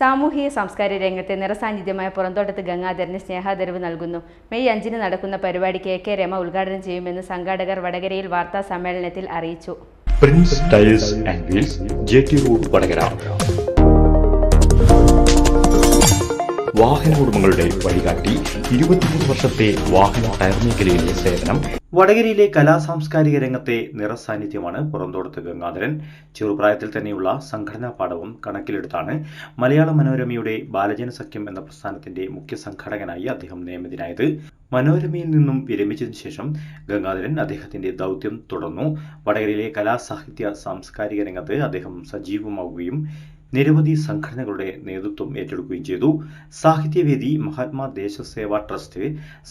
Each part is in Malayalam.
സാമൂഹിക സാംസ്കാരിക രംഗത്തെ നിറസാന്നിധ്യമായ പുറന്തോട്ടത്ത് ഗംഗാധരന് സ്നേഹാദരവ് നൽകുന്നു. മെയ് അഞ്ചിന് നടക്കുന്ന പരിപാടി കെ കെ രമ ഉദ്ഘാടനം ചെയ്യുമെന്ന് സംഘാടകർ വടകരയിൽ വാർത്താ സമ്മേളനത്തിൽ അറിയിച്ചു. Prince and wheels J road Vadakara. വാഹന ഉടമകളുടെ വഴികാട്ടി ഇരുപത്തിമൂന്ന് വർഷത്തെ വാഹന ടയർ മേഖലയിലെ സേവനം. വടകരയിലെ കലാ സാംസ്കാരിക രംഗത്തെ നിറസാന്നിധ്യമാണ് പുറന്തോടത്ത് ഗംഗാധരൻ. ചെറുപ്രായത്തിൽ തന്നെയുള്ള സംഘടനാ പാഠവും കണക്കിലെടുത്താണ് മലയാള മനോരമയുടെ ബാലജന സഖ്യം എന്ന പ്രസ്ഥാനത്തിന്റെ മുഖ്യ സംഘാടകനായി അദ്ദേഹം നിയമിതനായത്. മനോരമയിൽ നിന്നും വിരമിച്ചതിനു ശേഷം ഗംഗാധരൻ അദ്ദേഹത്തിന്റെ ദൗത്യം തുടർന്നു. വടകരയിലെ കലാസാഹിത്യ സാംസ്കാരിക രംഗത്ത് അദ്ദേഹം സജീവമാവുകയും നിരവധി സംഘടനകളുടെ നേതൃത്വം ഏറ്റെടുക്കുകയും ചെയ്തു. സാഹിത്യവേദി മഹാത്മാ ദേശസേവ ട്രസ്റ്റ്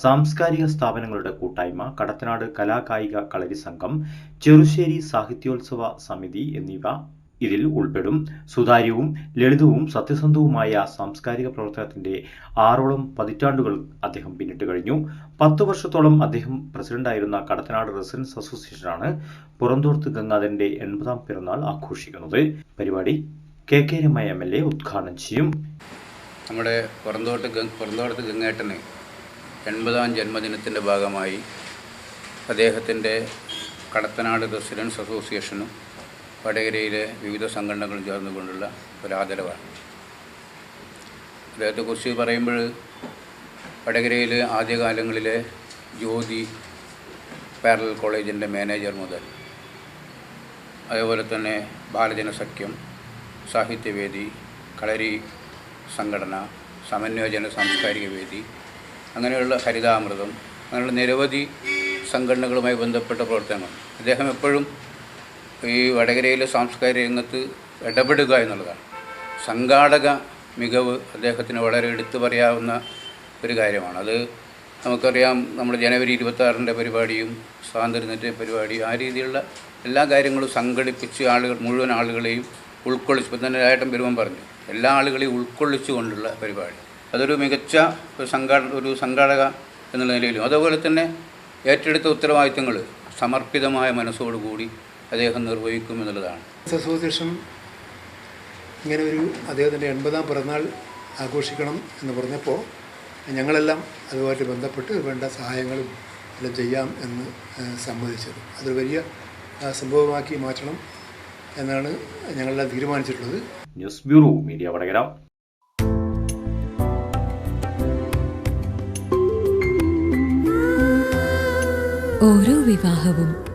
സാംസ്കാരിക സ്ഥാപനങ്ങളുടെ കൂട്ടായ്മ കടത്തനാട് കലാകായിക കളരി സംഘം ചെറുശ്ശേരി സാഹിത്യോത്സവ സമിതി എന്നിവ ഇതിൽ ഉൾപ്പെടും. സുതാര്യവും ലളിതവും സത്യസന്ധവുമായ സാംസ്കാരിക പ്രവർത്തനത്തിന്റെ ആറോളം പതിറ്റാണ്ടുകൾ അദ്ദേഹം പിന്നിട്ട് കഴിഞ്ഞു. പത്ത് വർഷത്തോളം അദ്ദേഹം പ്രസിഡന്റായിരുന്ന കടത്തനാട് റെസിഡൻസ് അസോസിയേഷനാണ് പുറന്തോർത്ത് ഗംഗാധരന്റെ എൺപതാം പിറന്നാൾ ആഘോഷിക്കുന്നത്. പരിപാടി K K Rema M L A ഉദ്ഘാടനം ചെയ്യും. നമ്മുടെ പുറന്തോട്ട് പുറന്തോട്ട് ഗംഗേട്ടന് എൺപതാം ജന്മദിനത്തിന്റെ ഭാഗമായി അദ്ദേഹത്തിന്റെ കടത്തനാട് റെസിഡൻസ് അസോസിയേഷനും വടകരയിലെ വിവിധ സംഘടനകളും ചേർന്നുകൊണ്ടുള്ള ഒരു ആദരവാണ് അദ്ദേഹത്തെക്കുറിച്ച് പറയുമ്പോൾ വടകരയിൽ ആദ്യകാലങ്ങളിലെ ജ്യോതി പാരലൽ കോളേജിന്റെ മാനേജർ മുതൽ അതേപോലെ തന്നെ ബാലജന സഖ്യം സാഹിത്യവേദി കളരി സംഘടന സമന്വയജന സാംസ്കാരിക വേദി അങ്ങനെയുള്ള ഹരിതാമൃതം അങ്ങനെയുള്ള നിരവധി സംഘടനകളുമായി ബന്ധപ്പെട്ട പ്രവർത്തനങ്ങൾ. അദ്ദേഹം എപ്പോഴും ഈ വടകരയിലെ സാംസ്കാരിക രംഗത്ത് ഇടപെടുക എന്നുള്ളതാണ്. സംഘാടക മികവ് അദ്ദേഹത്തിന് വളരെ എടുത്തു പറയാവുന്ന ഒരു കാര്യമാണ്. അത് നമുക്കറിയാം നമ്മുടെ ജനുവരി ഇരുപത്താറിന്റെ പരിപാടിയും സ്വാതന്ത്ര്യത്തിന്റെ പരിപാടിയും ആ രീതിയിലുള്ള എല്ലാ കാര്യങ്ങളും സംഘടിപ്പിച്ച് ആളുകൾ മുഴുവൻ ആളുകളെയും ഉൾക്കൊള്ളിച്ച് ഇപ്പം തന്നെ രായട്ടൻ പെരുമൻ പറഞ്ഞു എല്ലാ ആളുകളെയും ഉൾക്കൊള്ളിച്ചു കൊണ്ടുള്ള പരിപാടി. അതൊരു മികച്ച ഒരു സംഘാട ഒരു സംഘാടക എന്നുള്ള നിലയിലും. അതുപോലെ തന്നെ ഏറ്റെടുത്ത ഉത്തരവാദിത്തങ്ങൾ സമർപ്പിതമായ മനസ്സോടുകൂടി അദ്ദേഹം നിർവഹിക്കും എന്നുള്ളതാണ്. അസോസിയേഷൻ ഇങ്ങനെ ഒരു അദ്ദേഹത്തിന്റെ എൺപതാം പിറന്നാൾ ആഘോഷിക്കണം എന്ന് പറഞ്ഞപ്പോൾ ഞങ്ങളെല്ലാം അതുമായിട്ട് ബന്ധപ്പെട്ട് വേണ്ട സഹായങ്ങളും എല്ലാം ചെയ്യാം എന്ന് സമ്മതിച്ചത്. അതൊരു വലിയ സംഭവമാക്കി മാറ്റണം എന്നാണ് ഞങ്ങളെല്ലാം തീരുമാനിച്ചിട്ടുള്ളത്. News bureau media Vadakara. ഓരോ വിവാഹവും